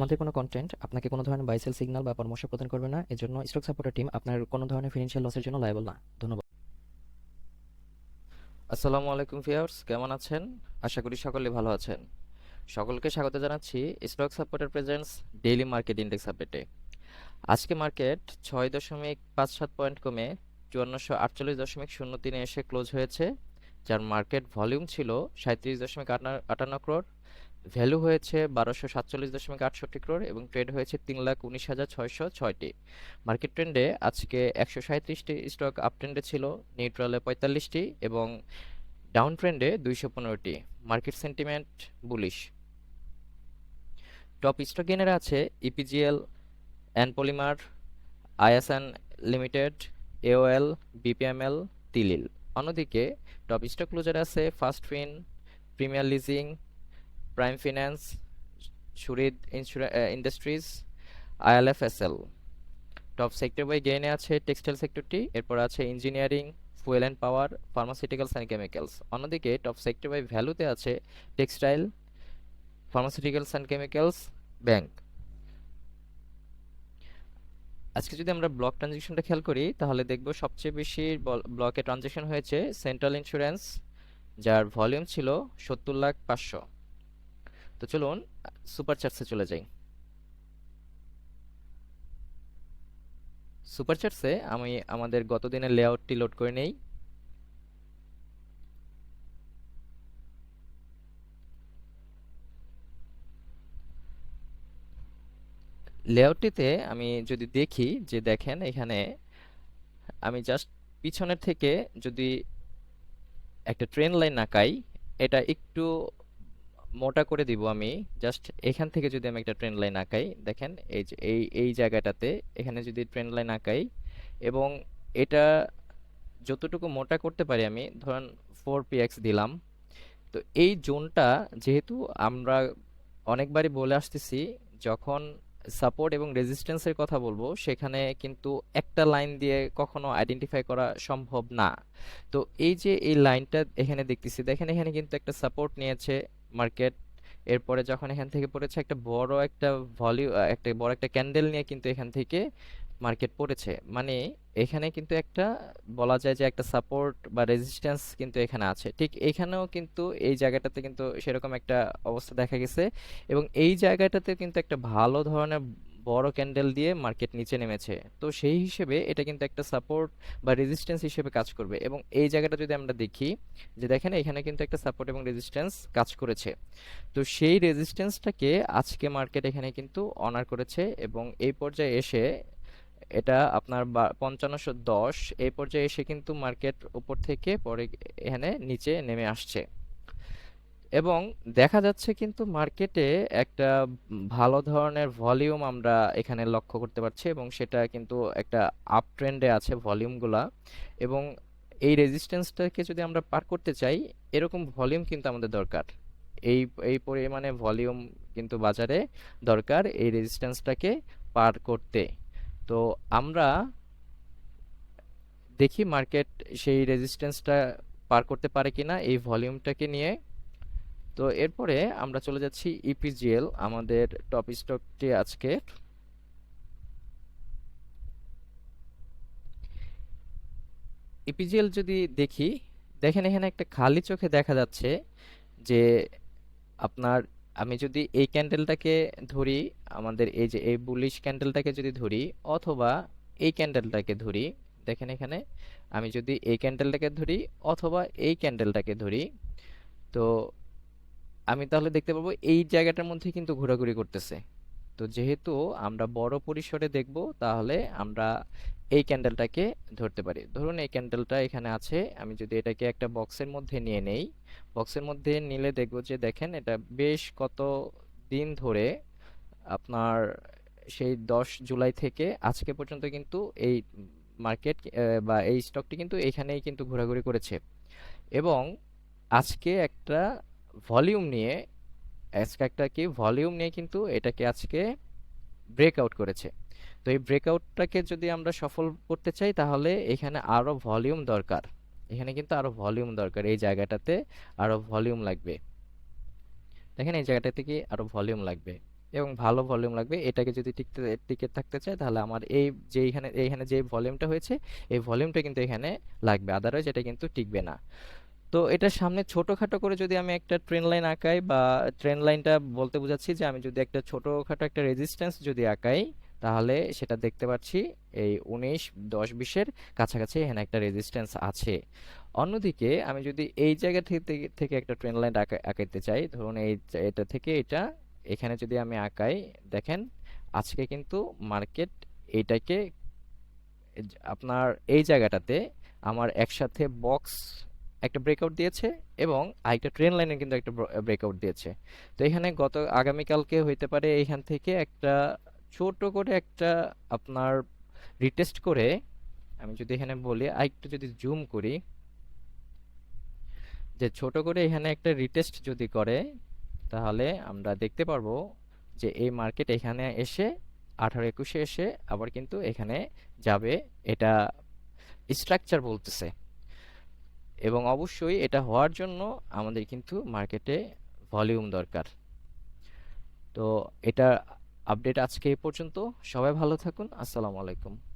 আমাদের কোনো কন্টেন্ট আপনাকে কোনো ধরনের বাইসেল সিগন্যাল বা পরামর্শ প্রদান করবে না, এজন্য স্টক সাপোর্টার টিম আপনার কোনো ধরনের ফিনান্সিয়াল লসের জন্য লায়াবল না। ধন্যবাদ। আসসালামু আলাইকুম ভিউয়ার্স কেমন আছেন? আশা করি সকলে ভালো আছেন। সকলকে স্বাগত জানাচ্ছি stock supporter presents daily market index আপডেটে আজকে মার্কেট ছয় দশমিক পাঁচ সাত পয়েন্ট কমে চুয়ান্নশো আটচল্লিশ দশমিক শূন্য তিনে এসে ক্লোজ হয়েছে, যার মার্কেট ভলিউম ছিল সাঁত্রিশ দশমিক আটান্ন ক্রোড় ভ্যালু হয়েছে বারোশো সাতচল্লিশ দশমিক আটষট্টি ক্রোড় এবং ট্রেড হয়েছে তিন লাখ উনিশ হাজার ছয়শো ছয়টি। মার্কেট ট্রেন্ডে আজকে একশো সাঁত্রিশটি স্টক আপ ট্রেন্ডে ছিল, নিউট্রালে পঁয়তাল্লিশটি এবং ডাউন ট্রেন্ডে দুইশো পনেরোটি। Market sentiment bullish. Top stock গেনারে আছে EPGL an polymer, ISN limited, AOL, BPML, তিলিল। অন্যদিকে টপ স্টক ক্লোজার আছে first fin, premier leasing prime finance সুরিদ industries ILFSL top sector by গেইনে আছে টেক্সটাইল সেক্টরটি এরপর আছে engineering fuel and power pharmaceuticals and chemicals অন্যদিকে top sector by ভ্যালুতে আছে textile pharmaceuticals and chemicals bank আজকে যদি আমরা ব্লক ট্রানজেকশনটা খেয়াল করি, তাহলে দেখব সবচেয়ে বেশি ব্লকে ট্রানজেকশন হয়েছে সেন্ট্রাল ইন্স্যুরেন্স যার ভলিউম ছিল সত্তর লাখ পাঁচশো। তো চলুন, সুপার চার্টসে চলে যাই। সুপার চার্টসে আমি আমাদের গত দিনের লেআউটটি লোড করে নেই। লেআউটটিতে আমি যদি দেখি যে দেখেন এখানে আমি জাস্ট পিছনের থেকে যদি একটা ট্রেন লাইন আঁকাই, এটা একটু মোটা করে দিব আমি। জাস্ট এখান থেকে যদি আমি একটা ট্রেন লাইন আঁকাই, দেখেন এই যে, এই এই জায়গাটাতে এখানে যদি ট্রেন লাইন আঁকাই এবং এটা যতটুকু মোটা করতে পারি আমি, ধরেন ফোর পিএক্স দিলাম। তো এই জোনটা যেহেতু আমরা অনেকবারই বলে আসতেছি, যখন সাপোর্ট এবং রেজিস্ট্যান্সের কথা বলব, সেখানে কিন্তু একটা লাইন দিয়ে কখনো আইডেন্টিফাই করা সম্ভব না। তো এই যে, এই লাইনটা এখানে দেখতেছি, দেখেন এখানে কিন্তু একটা সাপোর্ট নিয়েছে। মার্কেট এরপরে যখন এখান থেকে পড়েছে একটা বড় একটা ভলিউ একটা বড় একটা ক্যান্ডেল নিয়ে কিন্তু এখান থেকে মার্কেট পড়েছে। মানে এখানে কিন্তু একটা বলা যায় যে একটা সাপোর্ট বা রেজিস্ট্যান্স কিন্তু এখানে আছে। ঠিক এখানেও কিন্তু এই জায়গাটাতে কিন্তু সেরকম একটা অবস্থা দেখা গেছে এবং এই জায়গাটাতে কিন্তু একটা ভালো ধরনের বড় ক্যান্ডেল দিয়ে মার্কেট নিচে নেমেছে। তো সেই হিসেবে এটা কিন্তু একটা সাপোর্ট বা রেজিস্ট্যান্স হিসেবে কাজ করবে। এবং এই জায়গাটা যদি আমরা দেখি, যে দেখেন এখানে কিন্তু একটা সাপোর্ট এবং রেজিস্ট্যান্স কাজ করেছে। তো সেই রেজিস্ট্যান্সটাকে আজকে মার্কেট এখানে কিন্তু অনার করেছে এবং এই পর্যায়ে এসে এটা আপনার পঞ্চান্নশো দশ, এই পর্যায়ে এসে কিন্তু মার্কেট উপর থেকে পরে এখানে নিচে নেমে আসছে। এবং দেখা যাচ্ছে কিন্তু মার্কেটে একটা ভালো ধরনের ভলিউম আমরা এখানে লক্ষ্য করতে পারছি এবং সেটা কিন্তু একটা আপ ট্রেন্ডে আছে ভলিউমগুলা এবং এই রেজিস্ট্যান্সটাকে যদি আমরা পার করতে চাই, এরকম ভলিউম কিন্তু আমাদের দরকার। এই এই পরিমাণে ভলিউম কিন্তু বাজারে দরকার এই রেজিস্ট্যান্সটাকে পার করতে। তো আমরা দেখি মার্কেট সেই রেজিস্ট্যান্সটা পার করতে পারে কিনা, এই ভলিউমটাকে নিয়ে তো এরপরে আমরা চলে যাচ্ছি ইপিজিএল আমাদের টপ স্টকটি আজকে। ইপিজিএল যদি দেখি, দেখেন এখানে একটা খালি চোখে দেখা যাচ্ছে যে আপনার, আমি যদি এই ক্যান্ডেলটাকে ধরি, আমাদের এই যে এই বুলিশ ক্যান্ডেলটাকে যদি ধরি, অথবা এই ক্যান্ডেলটাকে ধরি, দেখেন এখানে, আমি যদি এই ক্যান্ডেলটাকে ধরি, অথবা এই ক্যান্ডেলটাকে ধরি, তো আমি তাহলে দেখতে পাবো এই জায়গাটার মধ্যে কিন্তু ঘোরাঘুরি করতেছে। তো যেহেতু আমরা বড় পরিসরে দেখব, তাহলে আমরা এই ক্যান্ডেলটাকে ধরতে পারি। ধরুন এই ক্যান্ডেলটা এখানে আছে, আমি যদি এটাকে একটা বক্সের মধ্যে নিয়ে নেই বক্সের মধ্যে নিলে দেখব যে দেখেন এটা বেশ কত দিন ধরে আপনার সেই দশ জুলাই থেকে আজকে পর্যন্ত কিন্তু এই মার্কেট বা এই স্টকটি কিন্তু এখানেই কিন্তু ঘোরাঘুরি করেছে। এবং আজকে একটা ভলিউম নিয়ে একটা কি, ভলিউম নিয়ে কিন্তু এটাকে আজকে ব্রেকআউট করেছে। তো এই ব্রেকআউটটাকে যদি আমরা সফল করতে চাই, তাহলে এখানে আরও ভলিউম দরকার। এখানে কিন্তু আরও ভলিউম দরকার। এই জায়গাটাতে আরও ভলিউম লাগবে। দেখেন, এই জায়গাটা থেকে আরও ভলিউম লাগবে এবং ভালো ভলিউম লাগবে। এটাকে যদি টিকতে টিকে থাকতে চায়, তাহলে আমার এই যে এখানে, এইখানে যে ভলিউমটা হয়েছে, এই ভলিউমটা কিন্তু এখানে লাগবে। আদারওয়াইজ এটা কিন্তু টিকবে না। তো এটার সামনে ছোটোখাটো করে যদি আমি একটা ট্রেন লাইন আঁকাই বা ট্রেন লাইনটা বলতে বোঝাচ্ছি যে আমি যদি একটা ছোটোখাটো একটা রেজিস্ট্যান্স যদি আঁকাই, তাহলে সেটা দেখতে পাচ্ছি এই উনিশ, দশ, বিশের কাছাকাছি এখানে একটা রেজিস্ট্যান্স আছে। অন্যদিকে আমি যদি এই জায়গা থেকে থেকে একটা ট্রেন লাইন আঁকা, আঁকাইতে চাই, ধরুন এই এটা থেকে এটা, এখানে যদি আমি আঁকাই, দেখেন আজকে কিন্তু মার্কেট এইটাকে, আপনার এই জায়গাটাতে আমার একসাথে বক্স একটা ব্রেকআউট দিয়েছে এবং আরেকটা ট্রেন লাইনে কিন্তু একটা ব্রেকআউট দিয়েছে। তো এখানে গত আগামীকালকে হইতে পারে এইখান থেকে একটা ছোট করে একটা আপনার রিটেস্ট করে আমি যদি এখানে বলি, আরেকটু যদি জুম করি, যে ছোট করে এখানে একটা রিটেস্ট যদি করে, তাহলে আমরা দেখতে পারব যে এই মার্কেট এখানে এসে আঠারো একুশে এসে আবার কিন্তু এখানে যাবে। এটা স্ট্রাকচার বলতেছে। এবং অবশ্যই এটা হওয়ার জন্য আমাদের কিন্তু মার্কেটে ভলিউম দরকার। তো এটা আপডেট আজকে এই পর্যন্ত। সবাই ভালো থাকুন। আসসালামু আলাইকুম।